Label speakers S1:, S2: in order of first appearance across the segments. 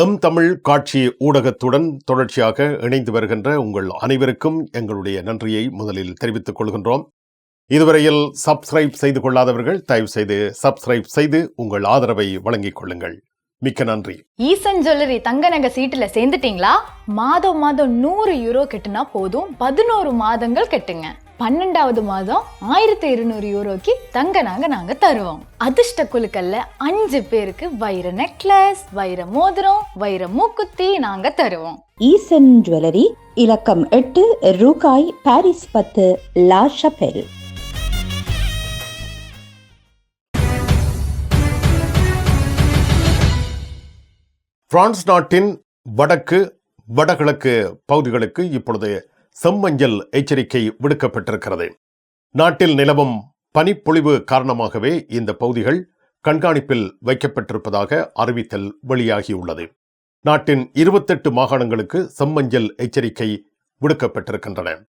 S1: M Tamil காட்சி ஊடகத்துடன் தொடர்ச்சியாக இணைந்து வருகின்ற உங்கள் அனைவருக்கும் எங்களுடைய நன்றியை முதலில் தெரிவித்துக் கொள்கின்றோம். இதுவரையில் சப்ஸ்கிரைப் செய்து கொள்ளாதவர்கள் தயவு செய்து சப்ஸ்கிரைப் செய்து உங்கள் ஆதரவை வழங்கிக் கொள்ளுங்கள். மிக்க நன்றி.
S2: ஈசன் ஜுவல்லரி தங்க நகை சீட்டுல சேர்ந்துட்டீங்களா? மாதம் மாதம் நூறு யூரோ கட்டுனா போதும். பதினோரு மாதங்கள் கெட்டுங்க. பன்னெண்டாவது மாதம் ஆயிரத்தி இருநூறு யூரோக்கு தங்க நகை நாங்க தருவோம். அதிர்ஷ்ட குழுக்கள்ல அஞ்சு பேருக்கு வைர நெக்லஸ் வைர மோதிரம் வைர மூக்குத்தி நாங்க தருவோம்.
S3: ஈசன் ஜுவல்லரி இலக்கம் எட்டு ரூகாய் பாரிஸ் பத்து லா ஷபெல்
S1: பிரான்ஸ் நாட்டின் வடக்கு வடகிழக்கு பகுதிகளுக்கு இப்பொழுது செம்மஞ்சள் எச்சரிக்கை விடுக்கப்பட்டிருக்கிறது. நாட்டில் நிலவும் பனிப்பொழிவு காரணமாகவே இந்த பகுதிகள் கண்காணிப்பில் வைக்கப்பட்டிருப்பதாக அறிவித்தல் வெளியாகியுள்ளது. நாட்டின் இருபத்தெட்டு மாகாணங்களுக்கு செம்மஞ்சள் எச்சரிக்கை விடுக்கப்பட்டிருக்கின்றன.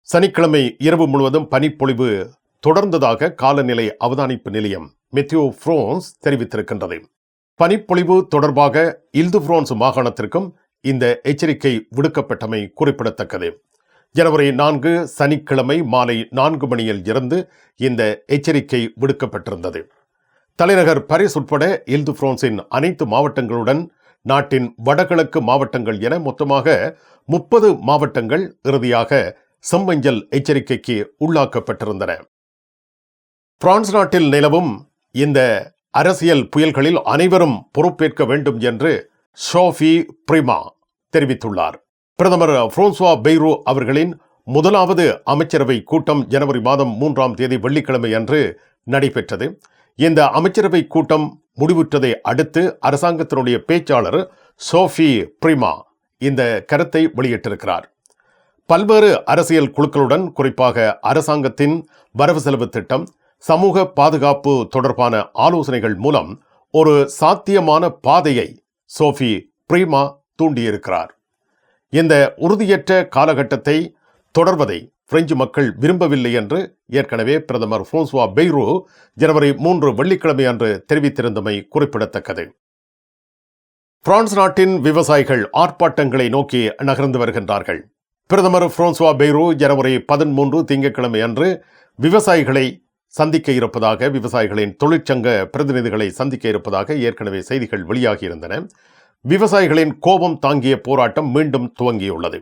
S1: சனிக்கிழமை இரவு முழுவதும் பனிப்பொழிவு தொடர்ந்ததாக காலநிலை அவதானிப்பு நிலையம் மெத்தியோ ஃப்ரோன்ஸ் தெரிவித்திருக்கின்றது. பனிப்பொழிவு தொடர்பாக இல்து ஃப்ரோன்ஸ் மாகாணத்திற்கும் இந்த எச்சரிக்கை விடுக்கப்பட்டமை குறிப்பிடத்தக்கது. ஜனவரி நான்கு சனிக்கிழமை மாலை நான்கு மணியில் இருந்து இந்த எச்சரிக்கை விடுக்கப்பட்டிருந்தது. தலைநகர் பாரிஸ் உட்பட இல்து பிரான்சின் அனைத்து மாவட்டங்களுடன் நாட்டின் வடகிழக்கு மாவட்டங்கள் என மொத்தமாக முப்பது மாவட்டங்கள் இறுதியாக செம்மஞ்சள் எச்சரிக்கைக்கு உள்ளாக்கப்பட்டிருந்தன. பிரான்ஸ் நாட்டில் நிலவும் இந்த அரசியல் புயல்களில் அனைவரும் பொறுப்பேற்க வேண்டும் என்று ஷோஃபி பிரிமா தெரிவித்துள்ளார். பிரதமர் புரோன்சுவா பெய்ரோ அவர்களின் முதலாவது அமைச்சரவை கூட்டம் ஜனவரி மாதம் மூன்றாம் தேதி வெள்ளிக்கிழமை அன்று நடைபெற்றது. இந்த அமைச்சரவை கூட்டம் முடிவுற்றதை அடுத்து அரசாங்கத்தினுடைய பேச்சாளர் சோஃபி பிரிமா இந்த கருத்தை வெளியிட்டிருக்கிறார். பல்வேறு அரசியல் குழுக்களுடன் குறிப்பாக அரசாங்கத்தின் வரவு செலவு திட்டம் சமூக பாதுகாப்பு தொடர்பான ஆலோசனைகள் மூலம் ஒரு சாத்தியமான பாதையை சோஃபி பிரீமா தூண்டியிருக்கிறார். இந்த உறுதியற்ற காலகட்டத்தை தொடர்வதை பிரெஞ்சு மக்கள் விரும்பவில்லை என்று ஏற்கனவே பிரதமர் பிரான்சுவா பெய்ரோ ஜனவரி மூன்று வெள்ளிக்கிழமை அன்று தெரிவித்திருந்தமை குறிப்பிடத்தக்கது. பிரான்ஸ் நாட்டின் விவசாயிகள் ஆர்ப்பாட்டங்களை நோக்கி நகர்ந்து வருகின்றார்கள். பிரதமர் பிரான்சுவா பெய்ரோ ஜனவரி பதிமூன்று திங்கட்கிழமை அன்று விவசாயிகளை சந்திக்க இருப்பதாக விவசாயிகளின் தொழிற்சங்க பிரதிநிதிகளை சந்திக்க இருப்பதாக ஏற்கனவே செய்திகள் வெளியாகியிருந்தன. விவசாயிகளின் கோபம் தாங்கிய போராட்டம் மீண்டும் துவங்கியுள்ளது.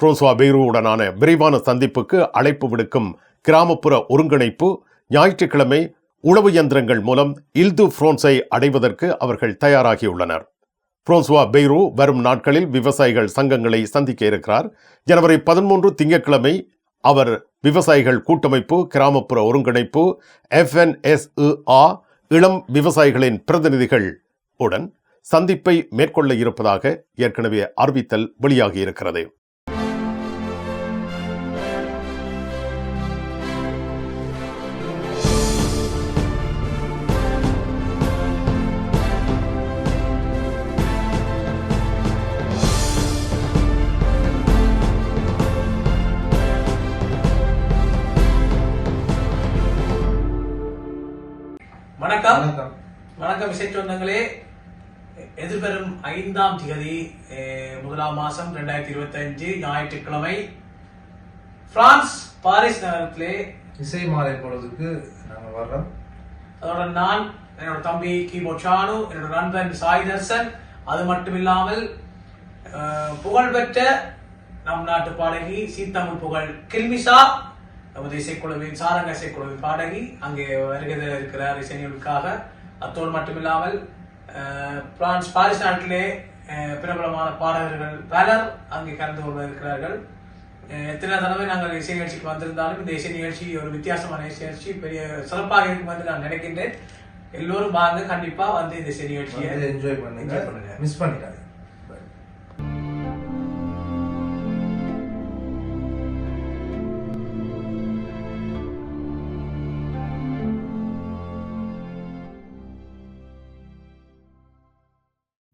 S1: பிரான்சுவா பெய்ரூவுடனான விரைவான சந்திப்புக்கு அழைப்பு விடுக்கும் கிராமப்புற ஒருங்கிணைப்பு ஞாயிற்றுக்கிழமை உளவு இயந்திரங்கள் மூலம் இல்து பிரான்ஸை அடைவதற்கு அவர்கள் தயாராகியுள்ளனர். புரோன்சுவா பெய்ரூ வரும் நாட்களில் விவசாயிகள் சங்கங்களை சந்திக்க இருக்கிறார். ஜனவரி பதிமூன்று திங்கட்கிழமை அவர் விவசாயிகள் கூட்டமைப்பு கிராமப்புற ஒருங்கிணைப்பு எஃப்என்எஸ்இஆ இளம் விவசாயிகளின் பிரதிநிதிகள் உடன் சந்திப்பை மேற்கொள்ள இருப்பதாக ஏற்கனவே அறிவித்தல் வெளியாகியிருக்கிறது
S4: வணக்கம்.
S5: வணக்கம்.
S4: இசை சொந்தங்களே. எதிர்வரும் ஐந்தாம் திகதி முதலாம் மாசம் ரெண்டாயிரத்தி இருபத்தி அஞ்சு ஞாயிற்றுக்கிழமை. பிரான்ஸ் பாரிஸ் நகரத்திலே
S5: இசை மாலை பொழுதுக்கு நாங்கள் வர்றோம்.
S4: அதோட நான் என்னோட தம்பி கீபோர்ட் ஷானு என்னோட நண்பன் சாய் தர்சன். அது மட்டும் இல்லாமல் புகழ்பெற்ற நம் நாட்டு பாடகி சீத்தமிழ் புகழ் கில்மிசா நமது இசைக்குழுவின் சாரங்க இசைக்குழுவின் பாடகி அங்கே வருகை இருக்கிறார் இசை நிகழ்வுக்காக அத்தோடு மட்டுமில்லாமல் பிரான்ஸ் பாரிஸ் நாட்டிலே பிரபலமான பாடகர்கள் பலர் அங்கே கலந்து கொள்ள இருக்கிறார்கள். எத்தனை தடவை நாங்கள் இசை நிகழ்ச்சிக்கு வந்திருந்தாலும் இந்த இசை நிகழ்ச்சி ஒரு வித்தியாசமான இசை நிகழ்ச்சி பெரிய சிறப்பாக இருக்கும் என்று நான் நினைக்கின்றேன். எல்லோரும் வாங்க கண்டிப்பா வந்து இந்த இசை நிகழ்ச்சியை
S5: என்ஜாய் பண்ணுங்க. மிஸ் பண்ணிடாதீங்க.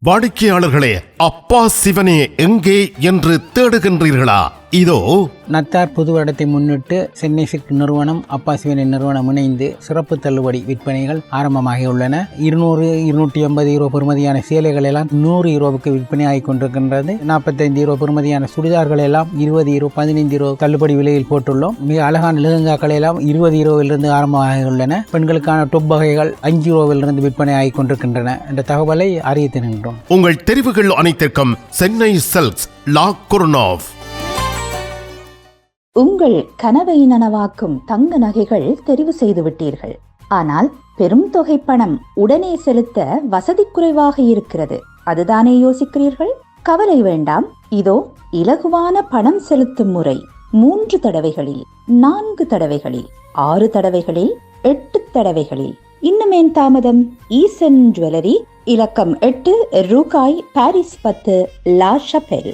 S1: வாடிக்கையாளர்களே அப்பா சிவனே எங்கே என்று தேடுகின்றீர்களா? இதோ.
S6: நத்தார் புது வருடத்தை முன்னிட்டு சென்னை சில்க் நிறுவனம் அப்பா சிவனை நிறுவனம் இணைந்து சிறப்பு தள்ளுபடி விற்பனைகள் ஆரம்பமாகியுள்ளன இருநூறு இருநூற்றி ஐம்பது யூரோ பெறுமதியான சேலைகள் எல்லாம் நூறு யூரோவுக்கு விற்பனை ஆகிக் கொண்டிருக்கின்றது. நாற்பத்தைந்து யூரோ பெறுமதியான சுடிதார்கள் எல்லாம் இருபது யூரோ பதினைந்து யூரோ தள்ளுபடி விலையில் போட்டுள்ளோம். மிக அழகான லெஹங்காக்கள் எல்லாம் இருபது யூரோவிலிருந்து ஆரம்பமாகியுள்ளன பெண்களுக்கான டொப் வகைகள் அஞ்சு யூரோவிலிருந்து விற்பனை ஆகிக் கொண்டிருக்கின்றன. என்ற தகவலை அறிய
S1: உங்கள் தெரிவுகள் அனைத்திற்கும் சென்னை செல்ஸ் லா
S3: உங்கள் கனவை நனவாக்கும் தங்க நகைகள் தெரிவு செய்து விட்டீர்கள். ஆனால் பெரும் தொகை பணம் உடனே செலுத்த வசதி குறைவாக இருக்கிறது. அதுதானே யோசிக்கிறீர்கள்? கவலை வேண்டாம். இதோ இலகுவான பணம் செலுத்தும் முறை. மூன்று தடவைகளில் நான்கு தடவைகளில் ஆறு தடவைகளில் எட்டு தடவைகளில். இன்னுமேன் தாமதம். ஈசன் ஜுவல்லரி இலக்கம் எட்டு ரூகாய் பாரிஸ் பத்து லா ஷபெல்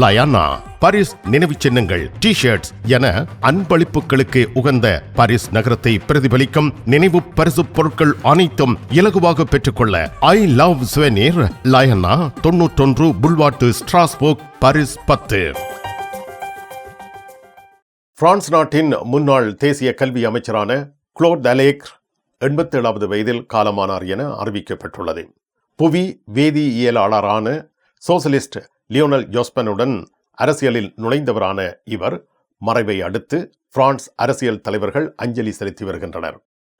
S1: லயானா பாரிஸ் நினைவு சின்னங்கள் டி ஷர்ட்ஸ் என அன்பளிப்புகளுக்கு உகந்த பாரிஸ் நகரத்தை பிரதிபலிக்கும் நினைவு பரிசு பொருட்கள் அனைத்தும் இலகுவாக பெற்றுக்கொள்ள ஐ லவ் சுவெனீர் லயனா தொன்னூற்றொன்று புல்வாட்டு ஸ்ட்ராஸ்போக் பாரிஸ் பத்து. பிரான்ஸ் நாட்டின் முன்னாள் தேசிய கல்வி அமைச்சரான குளோட் தலேக் எண்பத்தேழாவது வயதில் காலமானார் என அறிவிக்கப்பட்டுள்ளது. புவி வேதியியலாளரான சோசலிஸ்ட் லியோனல் ஜோஸ்பனுடன் அரசியலில் நுழைந்தவரான இவர் மறைவை அடுத்து பிரான்ஸ் அரசியல் தலைவர்கள் அஞ்சலி செலுத்தி வருகின்றனர்.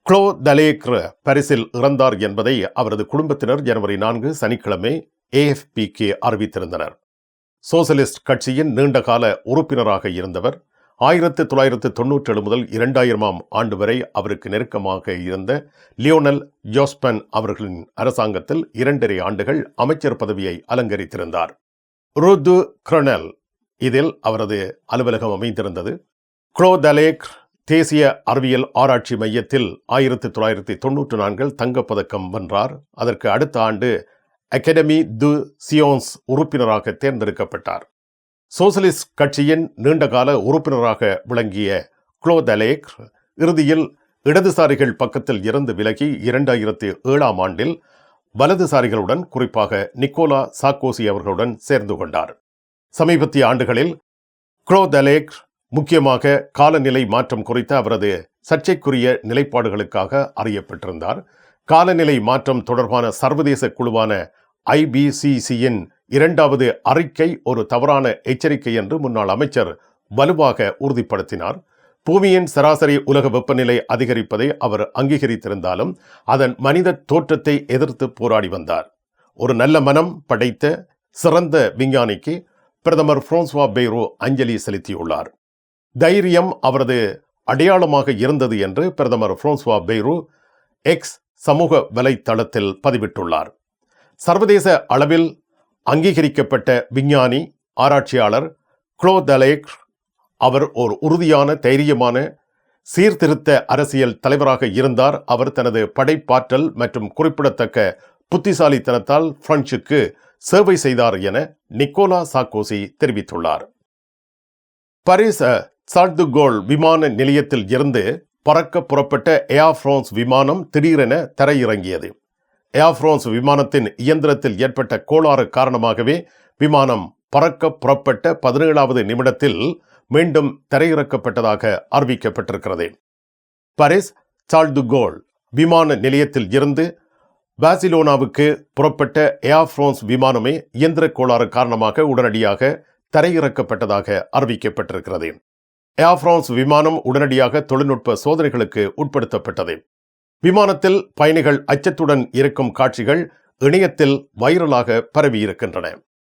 S1: குளோ தலேக்ர பரிசில் இறந்தார் என்பதை அவரது குடும்பத்தினர் ஜனவரி நான்கு சனிக்கிழமை ஏஎஃபிக்கு அறிவித்திருந்தனர். சோசலிஸ்ட் கட்சியின் நீண்டகால உறுப்பினராக இருந்தவர் ஆயிரத்து தொள்ளாயிரத்து தொன்னூற்றேழு முதல் இரண்டாயிரமாம் ஆண்டு வரை அவருக்கு நெருக்கமாக இருந்த லியோனல் ஜோஸ்பன் அவர்களின் அரசாங்கத்தில் இரண்டரை ஆண்டுகள் அமைச்சர் பதவியை அலங்கரித்திருந்தார். ருது கிரனல். இதில் அவரது அலுவலகம் அமைந்திருந்தது. குளோதலேக் தேசிய அறிவியல் ஆராய்ச்சி மையத்தில் ஆயிரத்தி தொள்ளாயிரத்தி தொன்னூற்று நான்கில் தங்கப்பதக்கம் வென்றார். அதற்கு அடுத்த ஆண்டு அகாடமி து சியோன்ஸ் உறுப்பினராக தேர்ந்தெடுக்கப்பட்டார். சோசலிஸ்ட் கட்சியின் நீண்டகால உறுப்பினராக விளங்கிய குளோதலேக் இறுதியில் இடதுசாரிகள் பக்கத்தில் இருந்து விலகி இரண்டாயிரத்தி ஏழாம் ஆண்டில் வலதுசாரிகளுடன் குறிப்பாக நிக்கோலா சாக்கோசி அவர்களுடன் சேர்ந்து கொண்டார். சமீபத்திய ஆண்டுகளில் குரோதலேக் முக்கியமாக காலநிலை மாற்றம் குறித்த அவரது சர்ச்சைக்குரிய நிலைப்பாடுகளுக்காக அறியப்பட்டிருந்தார். காலநிலை மாற்றம் தொடர்பான சர்வதேச குழுவான ஐபிசிசியின் இரண்டாவது அறிக்கை ஒரு தவறான எச்சரிக்கை என்று முன்னாள் அமைச்சர் வலுவாக உறுதிப்படுத்தினார். பூமியின் சராசரி உலக வெப்பநிலை அதிகரிப்பதை அவர் அங்கீகரித்திருந்தாலும் அதன் மனித தோற்றத்தை எதிர்த்து போராடி வந்தார். ஒரு நல்ல மனம் படைத்த சிறந்த விஞ்ஞானிக்கு பிரதமர் பிரான்சுவா பெய்ரோ அஞ்சலி செலுத்தியுள்ளார். தைரியம் அவரது அடையாளமாக இருந்தது என்று பிரதமர் பிரான்சுவா பெய்ரோ எக்ஸ் சமூக வலைத்தளத்தில் பதிவிட்டுள்ளார். சர்வதேச அளவில் அங்கீகரிக்கப்பட்ட விஞ்ஞானி ஆராய்ச்சியாளர் குளோதலேக் அவர் ஒரு உறுதியான தைரியமான சீர்திருத்த அரசியல் தலைவராக இருந்தார். அவர் தனது படைப்பாற்றல் மற்றும் குறிப்பிடத்தக்க புத்திசாலித்தனத்தால் பிரெஞ்சுக்கு சேவை செய்தார் என நிக்கோலா சாக்கோசி தெரிவித்துள்ளார். பரிச சார்துகோல் விமான நிலையத்தில் இருந்து பறக்க புறப்பட்ட ஏர் பிரான்ஸ் விமானம் திடீரென தரையிறங்கியது. ஏர் பிரான்ஸ் விமானத்தின் இயந்திரத்தில் ஏற்பட்ட கோளாறு காரணமாகவே விமானம் பறக்க புறப்பட்ட பதினேழாவது நிமிடத்தில் மீண்டும் தரையிறக்கப்பட்டதாக அறிவிக்கப்பட்டிருக்கிறது. பாரிஸ் சார்துகோல் விமான நிலையத்தில் இருந்து பாசிலோனாவுக்கு புறப்பட்ட ஏர் பிரான்ஸ் விமானமே இயந்திர கோளாறு காரணமாக உடனடியாக தரையிறக்கப்பட்டதாக அறிவிக்கப்பட்டிருக்கிறது. ஏர் பிரான்ஸ் விமானம் உடனடியாக தொழில்நுட்ப சோதனைகளுக்கு உட்படுத்தப்பட்டது. விமானத்தில் பயணிகள் அச்சத்துடன் இருக்கும் காட்சிகள் இணையத்தில் வைரலாக பரவியிருக்கின்றன.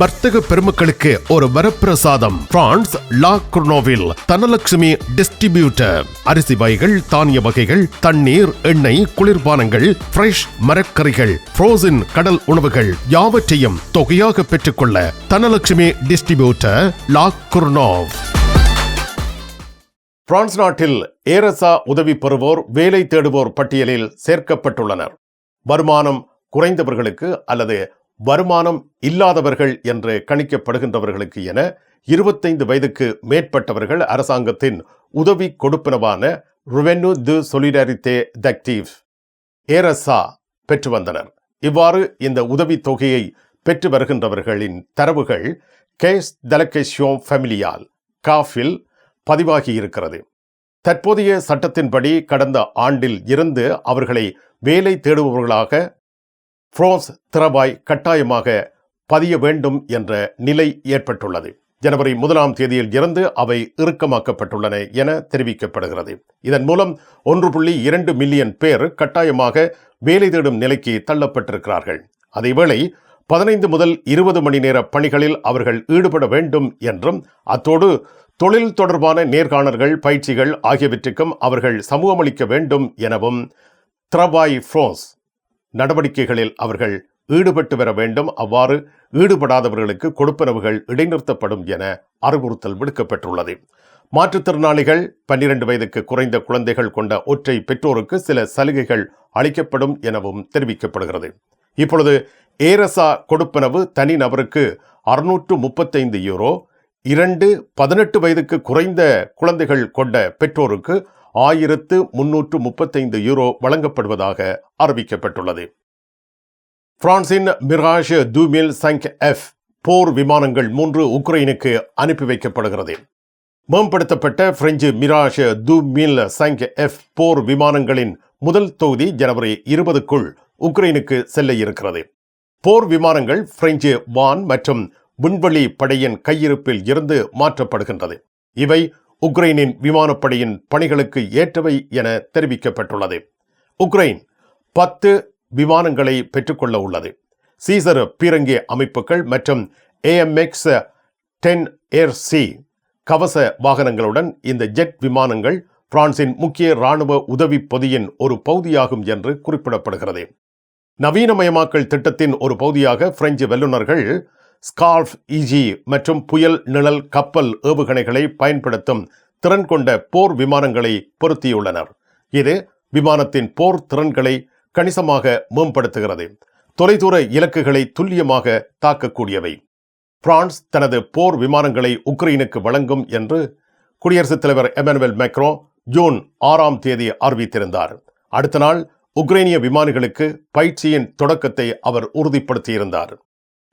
S1: வர்த்தக பெருமக்களுக்கு ஒரு வரப்பிரசாதம். பிரான்ஸ் லா குர்னோவில் தனலட்சுமி டிஸ்ட்ரிபியூட்டர். அரிசி வகைகள் தானிய வகைகள் தண்ணீர் எண்ணெய் குளிர்பானங்கள் ஃப்ரெஷ் மரக்கறிகள் ஃப்ரோசன் கடல் உணவுகள் யாவற்றையும் தொகையாக பெற்றுக்கொள்ள Dhanalakshmi distributor La Courneuve. France நாட்டில் ஏரசா உதவி பெறுவோர் வேலை தேடுவோர் பட்டியலில் சேர்க்கப்பட்டுள்ளனர். வருமானம் குறைந்தவர்களுக்கு அல்லது வருமானம் இல்லாதவர்கள் என்று கணிக்கப்படுகின்றவர்களுக்கு என இருபத்தைந்து வயதுக்கு மேற்பட்டவர்கள் அரசாங்கத்தின் உதவி கொடுப்பனவான ருவென்யூ து சொலிடாரித்தே தக்டீவ் ஏரசா பெற்று வந்தனர். இவ்வாறு இந்த உதவி தொகையை பெற்று வருகின்றவர்களின் தரவுகள் கேஸ் தலகேஷியோ ஃபெமிலியால் காஃபில் பதிவாகி இருக்கிறது. தற்போதைய சட்டத்தின்படி கடந்த ஆண்டில் இருந்து அவர்களை வேலை தேடுபவர்களாக ஃப்ரோஸ் திறவாய் கட்டாயமாக பதிய வேண்டும் என்ற நிலை ஏற்பட்டுள்ளது. ஜனவரி முதலாம் தேதியில் இருந்து அவை இறுக்கமாக்கப்பட்டுள்ளன என தெரிவிக்கப்படுகிறது. இதன் மூலம் ஒன்று புள்ளி இரண்டு மில்லியன் பேர் கட்டாயமாக வேலை தேடும் நிலைக்கு தள்ளப்பட்டிருக்கிறார்கள். அதேவேளை பதினைந்து முதல் இருபது மணி நேர பணிகளில் அவர்கள் ஈடுபட வேண்டும் என்றும் அத்தோடு தொழில் தொடர்பான நேர்காணல்கள் பயிற்சிகள் ஆகியவற்றுக்கும் அவர்கள் சமூகமளிக்க வேண்டும் எனவும் த்ரபாய் ஃப்ரோஸ் நடவடிக்கைகளில் அவர்கள் ஈடுபட்டு வர வேண்டும். அவ்வாறு ஈடுபடாதவர்களுக்கு கொடுப்பனவுகள் இடைநிறுத்தப்படும் என அறிவுறுத்தல் விடுக்கப்பட்டுள்ளது. மாற்றுத்திறனாளிகள் பன்னிரண்டு வயதுக்கு குறைந்த குழந்தைகள் கொண்ட ஒற்றை பெற்றோருக்கு சில சலுகைகள் அளிக்கப்படும் எனவும் தெரிவிக்கப்படுகிறது. இப்பொழுது ஏரசா கொடுப்பனவு தனி நபருக்கு அறுநூற்று முப்பத்தைந்து யூரோ இரண்டு பதினெட்டு வயதுக்கு குறைந்த குழந்தைகள் கொண்ட பெற்றோருக்கு ஆயிரத்து முன்னூற்று முப்பத்தைந்து யூரோ வழங்கப்படுவதாக அறிவிக்கப்பட்டுள்ளது. பிரான்சின் மிராஷ் தூமில் சங்க் எஃப் போர் விமானங்கள் மூன்று உக்ரைனுக்கு அனுப்பி வைக்கப்படுகிறது. மேம்படுத்தப்பட்ட பிரெஞ்சு மிராஷ் தூமில் சங்க் எஃப் போர் விமானங்களின் முதல் தொகுதி ஜனவரி இருபதுக்குள் உக்ரைனுக்கு செல்ல இருக்கிறது. போர் விமானங்கள் பிரெஞ்சு வான் மற்றும் விண்வெளி படையின் கையிருப்பில் இருந்து மாற்றப்படுகின்றது. இவை உக்ரைனின் விமானப்படையின் பணிகளுக்கு ஏற்றவை என தெரிவிக்கப்பட்டுள்ளது. உக்ரைன் பத்து விமானங்களை பெற்றுக்கொள்ள உள்ளது. சீசர் பீரங்கி அமைப்புகள் மற்றும் ஏஎம்எக்ஸ் டென் ஏர் சி கவச வாகனங்களுடன் இந்த ஜெட் விமானங்கள் பிரான்சின் முக்கிய ராணுவ உதவி பொதியின் ஒரு பகுதியாகும் என்று குறிப்பிடப்படுகிறது. நவீனமயமாக்கல் திட்டத்தின் ஒரு பகுதியாக பிரெஞ்சு வல்லுநர்கள் ஸ்கார்ஃப் இஜி மற்றும் புயல் நிழல் கப்பல் ஏவுகணைகளை பயன்படுத்தும் திறன் கொண்ட போர் விமானங்களை பொருத்தியுள்ளனர். இது விமானத்தின் போர் திறன்களை கணிசமாக மேம்படுத்துகிறது. தொலைதூர இலக்குகளை துல்லியமாக தாக்கக்கூடியவை. பிரான்ஸ் தனது போர் விமானங்களை உக்ரைனுக்கு வழங்கும் என்று குடியரசுத் தலைவர் எமனுவல் மேக்ரோ ஜூன் ஆறாம் தேதி அறிவித்திருந்தார். அடுத்த நாள் உக்ரைனிய விமானிகளுக்கு பயிற்சியின் தொடக்கத்தை அவர் உறுதிப்படுத்தியிருந்தார்.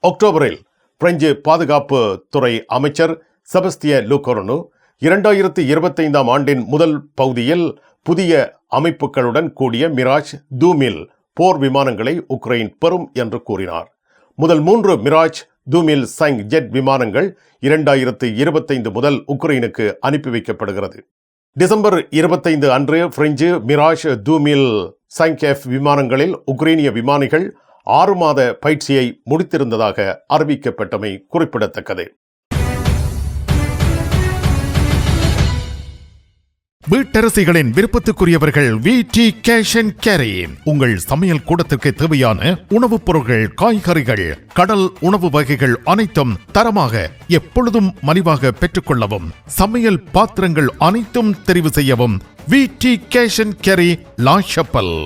S1: அக்டோபரில் பிரெஞ்சு பாதுகாப்பு துறை அமைச்சர் செபஸ்திய லூகோரனு இரண்டாயிரத்தி இருபத்தைந்தாம் ஆண்டின் முதல் பகுதியில் புதிய அமைப்புகளுடன் கூடிய மிராஜ் தூமில் போர் விமானங்களை உக்ரைன் பெறும் என்று கூறினார். முதல் மூன்று மிராஜ் தூமில் சங் ஜெட் விமானங்கள் இரண்டாயிரத்து இருபத்தைந்து முதல் உக்ரைனுக்கு அனுப்பி வைக்கப்படுகிறது. டிசம்பர் இருபத்தைந்து அன்று பிரெஞ்சு மிராஜ் தூமில் சங்க் விமானங்களில் உக்ரைனிய விமானிகள் ஆறு மாத பயிற்சியை முடித்திருந்ததாக அறிவிக்கப்பட்டமை குறிப்பிடத்தக்கது. வீட்டரசிகளின் விருப்பத்துக்குரியவர்கள் V. T. Cash and carry. உங்கள் சமையல் கூடத்திற்கு தேவையான உணவுப் பொருட்கள் காய்கறிகள் கடல் உணவு வகைகள் அனைத்தும் தரமாக எப்பொழுதும் மலிவாக பெற்றுக்கொள்ளவும் சமையல் பாத்திரங்கள் அனைத்தும் தெரிவு செய்யவும் V. T. Cash and carry La Chapelle.